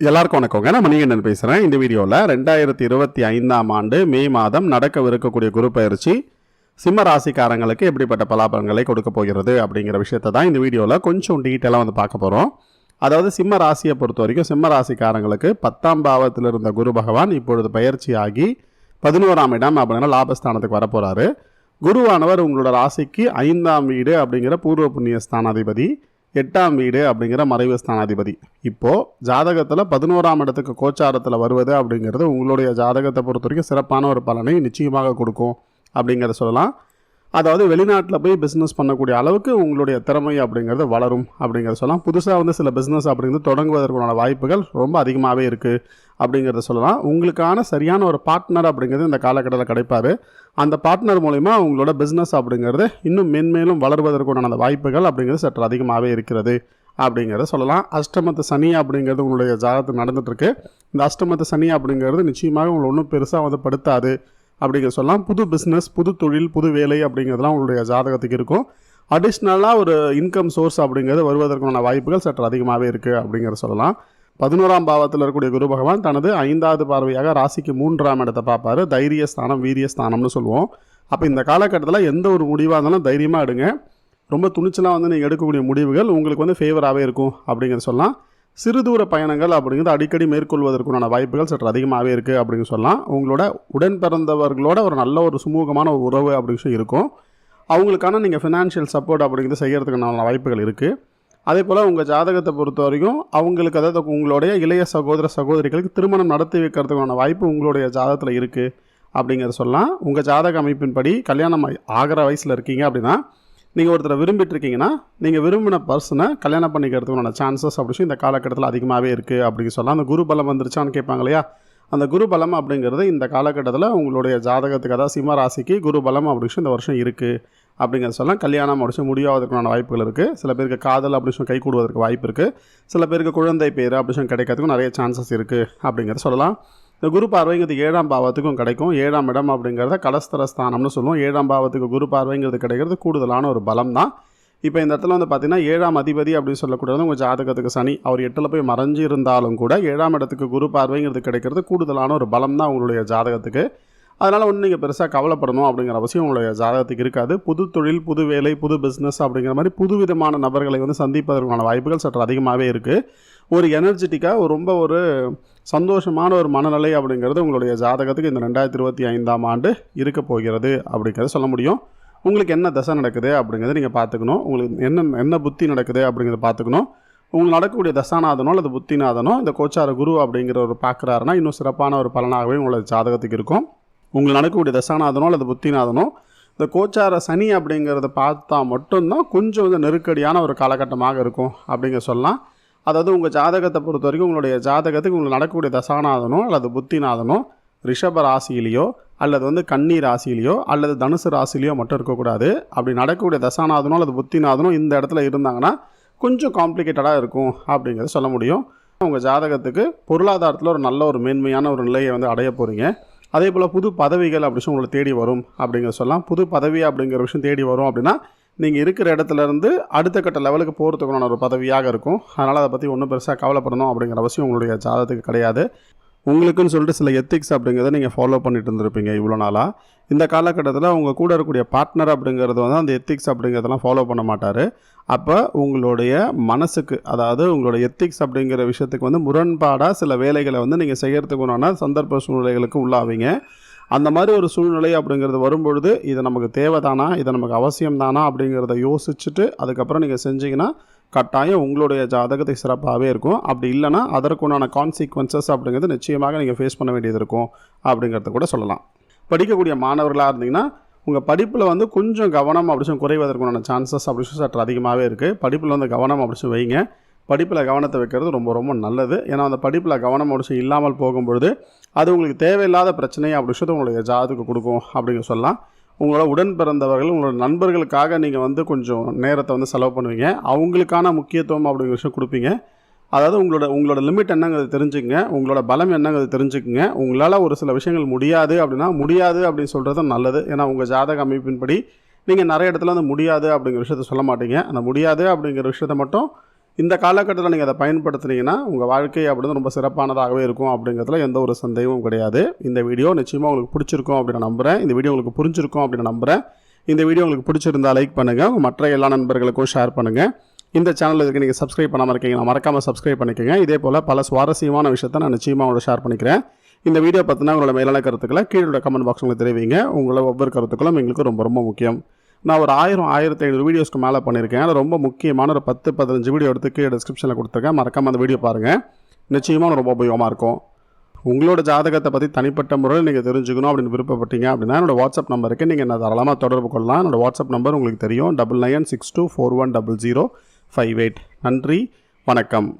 எல்லாருக்கும் வணக்கங்க. நான் மணிகண்டன் பேசுகிறேன் இந்த வீடியோவில் ரெண்டாயிரத்தி இருபத்தி ஐந்தாம் ஆண்டு மே மாதம் நடக்கவிருக்கக்கூடிய குரு பயிற்சி சிம்ம ராசிக்காரங்களுக்கு எப்படிப்பட்ட பலாபலங்களை கொடுக்க போகிறது அப்படிங்கிற விஷயத்தை தான் இந்த வீடியோவில் கொஞ்சம் டீட்டெயிலாக வந்து பார்க்க போகிறோம் அதாவது சிம்ம ராசியை பொறுத்த வரைக்கும் சிம்ம ராசிக்காரங்களுக்கு பத்தாம் பாவத்தில் இருந்த குரு பகவான் இப்பொழுது பயிற்சியாகி பதினோராம் இடம் அப்படின்னா லாபஸ்தானத்துக்கு வரப்போகிறாரு குருவானவர் உங்களோட ராசிக்கு ஐந்தாம் வீடு அப்படிங்கிற பூர்வ புண்ணிய ஸ்தானாதிபதி எட்டாம் வீடு அப்படிங்கிற மறைவு ஸ்தானாதிபதி. இப்போது ஜாதகத்தில் பதினோராம் இடத்துக்கு கோச்சாரத்தில் வருவது அப்படிங்கிறது உங்களுடைய ஜாதகத்தை பொறுத்த வரைக்கும் சிறப்பான ஒரு பலனை நிச்சயமாக கொடுக்கும் அப்படிங்கிறத சொல்லலாம். அதாவது வெளிநாட்டில் போய் பிஸ்னஸ் பண்ணக்கூடிய அளவுக்கு உங்களுடைய திறமை அப்படிங்கிறது வளரும் அப்படிங்கிறத சொல்லலாம். புதுசாக வந்து சில பிஸ்னஸ் அப்படிங்கிறது தொடங்குவதற்கான வாய்ப்புகள் ரொம்ப அதிகமாகவே இருக்குது அப்படிங்கிறத சொல்லலாம். உங்களுக்கான சரியான ஒரு பார்ட்னர் அப்படிங்கிறது இந்த காலகட்டத்தில் கிடைப்பார். அந்த பார்ட்னர் மூலிமா உங்களோட பிஸ்னஸ் அப்படிங்கிறது இன்னும் மென்மேலும் வளர்வதற்குண்டான அந்த வாய்ப்புகள் அப்படிங்கிறது சற்று அதிகமாகவே இருக்கிறது அப்படிங்கிறத சொல்லலாம். அஷ்டமத்து சனி அப்படிங்கிறது உங்களுடைய ஜாதகத்தில் நடந்துகிட்ருக்கு இந்த அஷ்டமத்து சனி அப்படிங்கிறது நிச்சயமாக உங்களை ஒன்றும் பெருசாக வந்து படுத்தாது. அப்படிங்கிற சொல்லலாம். புது பிஸ்னஸ் புது தொழில் புது வேலை அப்படிங்கிறதுலாம் உங்களுடைய ஜாதகத்துக்கு இருக்கும். அடிஷ்னலாக ஒரு இன்கம் சோர்ஸ் அப்படிங்கிறது வருவதற்கான வாய்ப்புகள் சற்று அதிகமாகவே இருக்குது அப்படிங்கிற சொல்லலாம். பதினோராம் பாவத்தில் இருக்கக்கூடிய குரு பகவான் தனது ஐந்தாவது பார்வையாக ராசிக்கு மூன்றாம் இடத்தை பார்ப்பாரு. தைரிய ஸ்தானம் வீரிய ஸ்தானம்னு சொல்லுவோம். அப்போ இந்த காலகட்டத்தில் எந்த ஒரு முடிவாக இருந்தாலும் தைரியமாக எடுங்க. ரொம்ப துணிச்சலாக வந்து நீங்கள் எடுக்கக்கூடிய முடிவுகள் உங்களுக்கு வந்து ஃபேவராகவே இருக்கும் அப்படிங்கிற சொல்லலாம். சிறு தூர பயணங்கள் அப்படிங்கிறது அடிக்கடி மேற்கொள்வதற்குண்டான வாய்ப்புகள் சற்று அதிகமாகவே இருக்குது அப்படின்னு சொல்லலாம். உங்களோட உடன் பிறந்தவர்களோட ஒரு நல்ல ஒரு சுமூகமான ஒரு உறவு அப்படின்னு சொல்லி இருக்கும். அவங்களுக்கான நீங்கள் ஃபினான்ஷியல் சப்போர்ட் அப்படிங்கிறது செய்கிறதுக்கான வாய்ப்புகள் இருக்குது அதே போல் உங்கள் ஜாதகத்தை பொறுத்த வரைக்கும் அவங்களுக்கு அதாவது உங்களுடைய இளைய சகோதர சகோதரிகளுக்கு திருமணம் நடத்தி வைக்கிறதுக்கான வாய்ப்பு உங்களுடைய ஜாதகத்தில் இருக்குது அப்படிங்கிறத சொல்லலாம். உங்கள் ஜாதக அமைப்பின்படி கல்யாணம் ஆகிற வயசில் இருக்கீங்க அப்படின்னா நீங்கள் ஒருத்தரை விரும்பிட்டு இருக்கீங்கன்னா நீங்கள் விரும்பின பர்சனை கல்யாணம் பண்ணிக்கிறதுக்கான சான்சஸ் அப்படி இந்த காலகட்டத்தில் அதிகமாகவே இருக்குது அப்படின்னு சொல்லலாம். அந்த குரு பலம் வந்துருச்சான்னு கேட்பாங்க இல்லையா? அந்த குரு பலம் அப்படிங்கிறது இந்த காலகட்டத்தில் உங்களுடைய ஜாதகத்துக்கு அதாவது சிம்ம ராசிக்கு குரு பலம் அப்படின்னு இந்த வருஷம் இருக்குது அப்படிங்கிறத சொல்லலாம். கல்யாணம் முடிச்சு முடியாததுக்கான வாய்ப்புகள் இருக்குது சில பேருக்கு காதல் அப்படின்னு கை கூடுவதற்கு வாய்ப்பு இருக்குது சில பேருக்கு குழந்தை பேர் அப்படி கிடைக்கிறதுக்கும் நிறைய சான்சஸ் இருக்குது அப்படிங்கிறத சொல்லலாம். இந்த குரு பார்வைங்கிறது ஏழாம் பாவத்துக்கும் கிடைக்கும். ஏழாம் இடம் அப்படிங்கிறத கலஸ்தர ஸ்தானம்னு சொல்லுவோம். ஏழாம் பாவத்துக்கு குரு பார்வைங்கிறது கிடைக்கிறது கூடுதலான ஒரு பலம் தான் இப்போ இந்த இடத்துல வந்து பார்த்தீங்கன்னா ஏழாம் அதிபதி அப்படின்னு சொல்லக்கூடாது உங்கள் ஜாதகத்துக்கு சனி. அவர் எட்டில் போய் மறைஞ்சு இருந்தாலும் கூட ஏழாம் இடத்துக்கு குரு பார்வைங்கிறது கிடைக்கிறது கூடுதலான ஒரு பலம் தான் உங்களுடைய ஜாதகத்துக்கு. அதனால் ஒன்றும் நீங்கள் பெருசாக கவலைப்படணும் அப்படிங்கிற அவசியம் உங்களுடைய ஜாதகத்துக்கு இருக்காது. புது தொழில் புது வேலை புது பிஸ்னஸ் அப்படிங்கிற மாதிரி புது விதமான நபர்களை வந்து சந்திப்பதற்கான வாய்ப்புகள் சற்று அதிகமாகவே இருக்குது ஒரு எனர்ஜெட்டிக்காக ஒரு ரொம்ப ஒரு சந்தோஷமான ஒரு மனநிலை அப்படிங்கிறது உங்களுடைய ஜாதகத்துக்கு இந்த ரெண்டாயிரத்தி இருபத்தி ஐந்தாம் ஆண்டு இருக்க போகிறது அப்படிங்கிறத சொல்ல முடியும். உங்களுக்கு என்ன தசை நடக்குது அப்படிங்கிறத நீங்கள் பார்த்துக்கணும். உங்களுக்கு என்ன என்ன புத்தி நடக்குது அப்படிங்கிறத பார்த்துக்கணும். உங்களுக்கு நடக்கக்கூடிய தசாநாதனோ அல்லது புத்திநாதனோ இந்த கோச்சார குரு அப்படிங்கிற ஒரு பார்க்குறாருன்னா இன்னும் சிறப்பான ஒரு பலனாகவே உங்களோட ஜாதகத்துக்கு இருக்கும். உங்களுக்கு நடக்கக்கூடிய தசாநாதனோ அல்லது புத்திநாதனோ இந்த கோச்சார சனி அப்படிங்கிறத பார்த்தா மட்டும்தான் கொஞ்சம் வந்து நெருக்கடியான ஒரு காலகட்டமாக இருக்கும் அப்படிங்க சொல்லலாம். அதாவது உங்கள் ஜாதகத்தை பொறுத்த வரைக்கும் உங்களுடைய ஜாதகத்துக்கு உங்களுக்கு நடக்கக்கூடிய தசாநாதனோ அல்லது புத்திநாதனோ ரிஷப ராசியிலையோ அல்லது வந்து கன்னி ராசியிலையோ அல்லது தனுசு ராசியிலையோ மட்டும் இருக்கக்கூடாது. அப்படி நடக்கக்கூடிய தசாநாதனோ அல்லது புத்திநாதனோ இந்த இடத்துல இருந்தாங்கன்னா கொஞ்சம் காம்ப்ளிகேட்டடாக இருக்கும் அப்படிங்கிறத சொல்ல முடியும். உங்கள் ஜாதகத்துக்கு பொருளாதாரத்தில் ஒரு நல்ல ஒரு மேன்மையான ஒரு நிலையை வந்து அடைய போகிறீங்க அதே போல் புது பதவிகள் அப்படி சொல்லி உங்களை தேடி வரும் அப்படிங்கிற சொல்லலாம். புது பதவி அப்படிங்கிற விஷயம் தேடி வரும் அப்படின்னா நீங்கள் இருக்கிற இடத்துல இருந்து அடுத்த கட்ட லெவலுக்கு போகிறதுக்குண்டான ஒரு பதவியாக இருக்கும். அதனால் அதை பற்றி ஒன்றும் பெருசாக கவலைப்படணும் அப்படிங்கிற அவசியம் உங்களுடைய ஜாதகத்துக்கு கிடையாது. உங்களுக்குன்னு சொல்லிட்டு சில எத்திக்ஸ் அப்படிங்கிறத நீங்கள் ஃபாலோ பண்ணிட்டு இருந்திருப்பீங்க இவ்வளோ நாளாக இந்த காலகட்டத்தில் உங்கள் கூட இருக்கக்கூடிய பார்ட்னர் அப்படிங்கிறது வந்து அந்த எத்திக்ஸ் அப்படிங்கிறதெல்லாம் ஃபாலோ பண்ண மாட்டார். அப்போ உங்களுடைய மனசுக்கு அதாவது உங்களோட எத்திக்ஸ் அப்படிங்கிற விஷயத்துக்கு வந்து முரண்பாடாக சில வேலைகளை வந்து நீங்கள் செய்கிறதுக்கு உண்டான சந்தர்ப்ப சூழ்நிலைகளுக்கு உள்ளாவீங்க. அந்த மாதிரி ஒரு சூழ்நிலை அப்படிங்கிறது வரும்பொழுது இது நமக்கு தேவைதானா? இது நமக்கு அவசியம் தானா அப்படிங்கிறத யோசிச்சுட்டு அதுக்கப்புறம் நீங்கள் செஞ்சீங்கன்னா கட்டாயம் உங்களுடைய ஜாதகத்தை சிறப்பாகவே இருக்கும். அப்படி இல்லைனா அதற்குண்டான கான்சிக்வன்சஸ் அப்படிங்கிறது நிச்சயமாக நீங்கள் ஃபேஸ் பண்ண வேண்டியது இருக்கும் அப்படிங்கிறத கூட சொல்லலாம். படிக்கக்கூடிய மாணவர்களாக இருந்தீங்கன்னா உங்கள் படிப்பில் வந்து கொஞ்சம் கவனம் அப்படின்னு குறைவதற்குண்டான சான்சஸ் அப்படின்னு சொல்லி சற்று அதிகமாகவே இருக்குது படிப்பில் வந்து கவனம் அப்படின்னு வைங்க. படிப்பில் கவனத்தை வைக்கிறது ரொம்ப ரொம்ப நல்லது. ஏன்னா அந்த படிப்பில் கவனம் அப்படி இல்லாமல் போகும்பொழுது அது உங்களுக்கு தேவையில்லாத பிரச்சனையை அப்படி சொல்லி உங்களுடைய ஜாதகத்துக்கு கொடுக்கும் அப்படிங்க சொல்லலாம். உங்களோட உடன் பிறந்தவர்கள் உங்களோட நண்பர்களுக்காக நீங்கள் வந்து கொஞ்சம் நேரத்தை வந்து செலவு பண்ணுவீங்க. அவங்களுக்கான முக்கியத்துவம் அப்படிங்கிற விஷயம் கொடுப்பீங்க. அதாவது உங்களோட உங்களோட லிமிட் என்னங்கிறது தெரிஞ்சுக்கங்க. உங்களோட பலம் என்னங்கிறது தெரிஞ்சுக்குங்க. உங்களால் ஒரு சில விஷயங்கள் முடியாது அப்படின்னா முடியாது அப்படின்னு சொல்கிறது நல்லது. ஏன்னா உங்கள் ஜாதக அமைப்பின்படி நீங்கள் நிறைய இடத்துல வந்து முடியாது அப்படிங்கிற விஷயத்த சொல்ல மாட்டீங்க. அந்த முடியாது அப்படிங்கிற விஷயத்த மட்டும் இந்த காலகட்டத்தில் நீங்கள் அதை பயன்படுத்துனீங்கன்னா உங்கள் வாழ்க்கை அப்படின்னு ரொம்ப சிறப்பானதாகவே இருக்கும் அப்படிங்கிறதுல எந்த ஒரு சந்தேகமும் கிடையாது. இந்த வீடியோ நிச்சயமாக உங்களுக்கு பிடிச்சிருக்கும் அப்படின்னு நம்புகிறேன் இந்த வீடியோ உங்களுக்கு புரிஞ்சிருக்கும் அப்படின்னு நம்புகிறேன் இந்த வீடியோ உங்களுக்கு பிடிச்சிருந்தா லைக் பண்ணுங்கள் மற்ற எல்லா நண்பர்களுக்கும் ஷேர் பண்ணுங்கள் இந்த சேனல் இதுக்கு நீங்கள் சப்ஸ்கிரைப் பண்ணாமல் இருக்கீங்கன்னா மறக்காமல் சப்ஸ்கிரைப் பண்ணிக்கோங்க. இதே போல் பல சுவாரஸ்யமான விஷயத்தை நான் நிச்சயமாக உங்களோட ஷேர் பண்ணிக்கிறேன். இந்த வீடியோ பார்த்தினா உங்களோட மேலான கருத்துக்களை கீழே கமெண்ட் பாக்ஸ் உங்களுக்கு தெரிவிங்க. உங்களோட ஒவ்வொரு கருத்துக்களும் எங்களுக்கு ரொம்ப ரொம்ப முக்கியம். நான் ஒரு ஆயிரம் ஆயிரத்தி ஐநூறு வீடியோஸ்க்கு மேலே பண்ணியிருக்கேன். அது ரொம்ப முக்கியமான ஒரு பத்து பதினஞ்சு வீடியோ எடுத்து கீழே டிஸ்கிரிப்ஷனில் கொடுத்துருக்கேன். மறக்காமல் அந்த வீடியோ பாருங்கள் நிச்சயமாக ரொம்ப உபயோகமாக இருக்கும். உங்களோட ஜாதகத்தை பற்றி தனிப்பட்ட முறையில் நீங்கள் தெரிஞ்சுக்கணும் அப்படின்னு விருப்பப்பட்டீங்க அப்படின்னா என்னோட வாட்ஸ்அப் நம்பருக்கு நீங்கள் நான் தாராளமாக தொடர்பு கொள்ளலாம். என்னோட வாட்ஸ்அப் நம்பர் உங்களுக்கு தெரியும். Double nine six two four one double zero five eight நன்றி வணக்கம்.